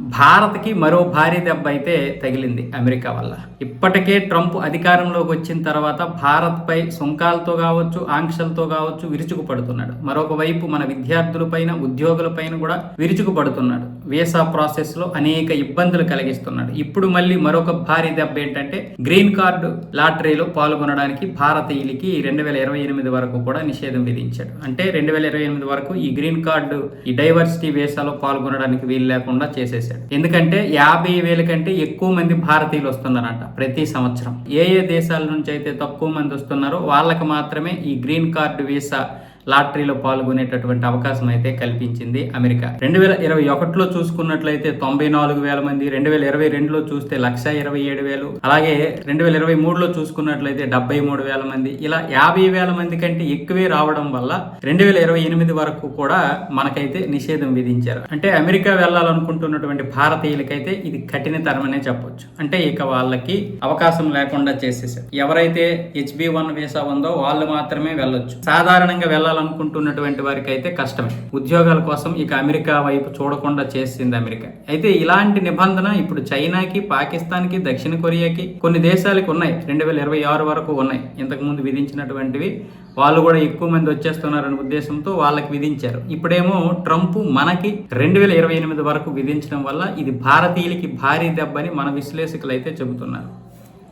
భారత్కి మరో భారీ దెబ్బ అయితే తగిలింది అమెరికా వల్ల. ఇప్పటికే ట్రంప్ అధికారంలోకి వచ్చిన తర్వాత భారత్పై సుంకాలతో కావచ్చు ఆంక్షలతో కావచ్చు విరుచుకుపడుతున్నాడు. మరొక వైపు మన విద్యార్థులపైన ఉద్యోగులపైన కూడా విరుచుకుపడుతున్నాడు. వీసా ప్రాసెస్లో అనేక ఇబ్బందులు కలిగిస్తున్నాడు. ఇప్పుడు మళ్ళీ మరొక భారీ దెబ్బ ఏంటంటే గ్రీన్ కార్డు లాటరీలో పాల్గొనడానికి భారతీయులకి రెండు వేల ఇరవై ఎనిమిది వరకు కూడా నిషేధం విధించాడు. అంటే రెండు వేల ఇరవై ఎనిమిది వరకు ఈ గ్రీన్ కార్డు ఈ డైవర్సిటీ వీసాలో పాల్గొనడానికి వీలు లేకుండా చేశాడు ఎందుకంటే యాభై వేల కంటే ఎక్కువ మంది భారతీయులు వస్తున్నారంట ప్రతి సంవత్సరం. ఏ ఏ దేశాల నుంచి అయితే తక్కువ మంది వస్తున్నారో వాళ్ళకి మాత్రమే ఈ గ్రీన్ కార్డు వీసా లాటరీలో పాల్గొనేటటువంటి అవకాశం అయితే కల్పించింది అమెరికా. రెండు వేల ఇరవై ఒకటిలో చూసుకున్నట్లయితే తొంభై నాలుగు వేల మంది రెండు వేల ఇరవై రెండులో చూస్తే లక్ష ఇరవై ఏడు వేలు అలాగే రెండు వేల ఇరవై మూడులో చూసుకున్నట్లయితే డెబ్బై మూడు వేల మంది. ఇలా యాభై వేల మంది కంటే ఎక్కువే రావడం వల్ల రెండు వేల ఇరవై ఎనిమిది వరకు కూడా మనకైతే నిషేధం విధించారు. అంటే అమెరికా వెళ్ళాలనుకుంటున్నటువంటి భారతీయులకైతే ఇది కఠినతరమనే చెప్పొచ్చు. అంటే ఇక వాళ్ళకి అవకాశం లేకుండా చేసేసారు. ఎవరైతే హెచ్బి వన్ వీసా ఉందో వాళ్ళు మాత్రమే వెళ్ళొచ్చు. సాధారణంగా వెళ్ళాలి వెళ్ళాలనుకుంటున్నటువంటి వారికి అయితే కష్టమే. ఉద్యోగాల కోసం ఇక అమెరికా వైపు చూడకుండా చేసింది అమెరికా. అయితే ఇలాంటి నిబంధన ఇప్పుడు చైనాకి పాకిస్తాన్కి దక్షిణ కొరియాకి కొన్ని దేశాలకు ఉన్నాయి. రెండు వేల ఇరవై ఆరు వరకు ఉన్నాయి. ఇంతకుముందు విధించినటువంటివి వాళ్ళు కూడా ఎక్కువ మంది వచ్చేస్తున్నారనే ఉద్దేశంతో వాళ్ళకి విధించారు. ఇప్పుడేమో ట్రంప్ మనకి రెండు వేల ఇరవై ఎనిమిది వరకు విధించడం వల్ల ఇది భారతీయులకి భారీ దెబ్బని మన విశ్లేషకులు అయితే చెబుతున్నారు.